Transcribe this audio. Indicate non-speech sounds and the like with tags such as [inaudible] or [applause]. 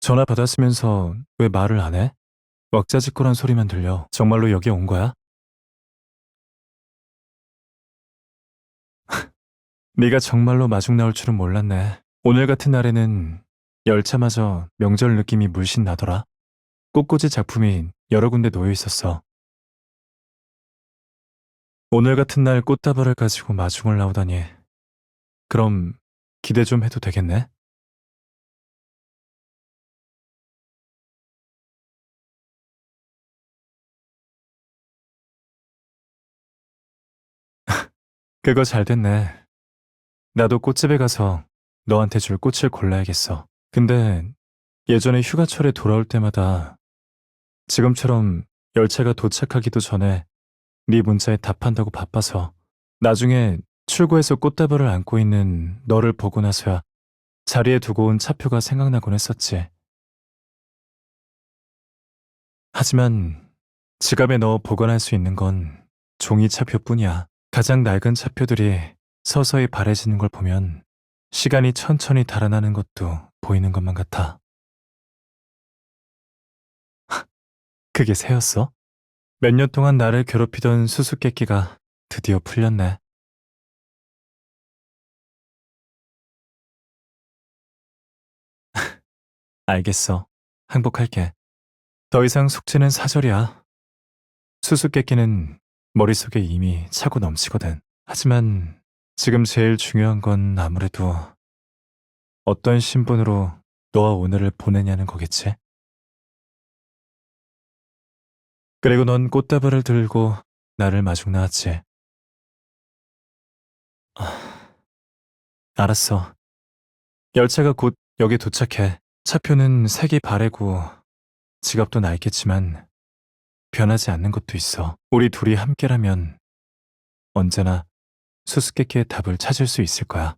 전화 받았으면서 왜 말을 안 해? 왁자지껄한 소리만 들려. 정말로 여기 온 거야? [laughs] 네가 정말로 마중 나올 줄은 몰랐네. 오늘 같은 날에는 열차마저 명절 느낌이 물씬 나더라. 꽃꽂이 작품이 여러 군데 놓여 있었어. 오늘 같은 날 꽃다발을 가지고 마중을 나오다니. 그럼 기대 좀 해도 되겠네? 그거 잘 됐네. 나도 꽃집에 가서 너한테 줄 꽃을 골라야겠어. 근데 예전에 휴가철에 돌아올 때마다 지금처럼 열차가 도착하기도 전에 네 문자에 답한다고 바빠서 나중에 출구에서 꽃다발을 안고 있는 너를 보고 나서야 자리에 두고 온 차표가 생각나곤 했었지. 하지만 지갑에 넣어 보관할 수 있는 건 종이 차표뿐이야. 가장 낡은 차표들이 서서히 바래지는 걸 보면 시간이 천천히 달아나는 것도 보이는 것만 같아. [laughs] 그게 새였어? 몇 년 동안 나를 괴롭히던 수수께끼가 드디어 풀렸네. [laughs] 알겠어. 행복할게. 더 이상 숙제는 사절이야. 수수께끼는 머릿속에 이미 차고 넘치거든. 하지만 지금 제일 중요한 건 아무래도 어떤 신분으로 너와 오늘을 보내냐는 거겠지? 그리고 넌 꽃다발을 들고 나를 마중 나왔지. 아, 알았어. 열차가 곧 여기 도착해. 차표는 색이 바래고 지갑도 낡겠지만 변하지 않는 것도 있어. 우리 둘이 함께라면 언제나 수수께끼의 답을 찾을 수 있을 거야.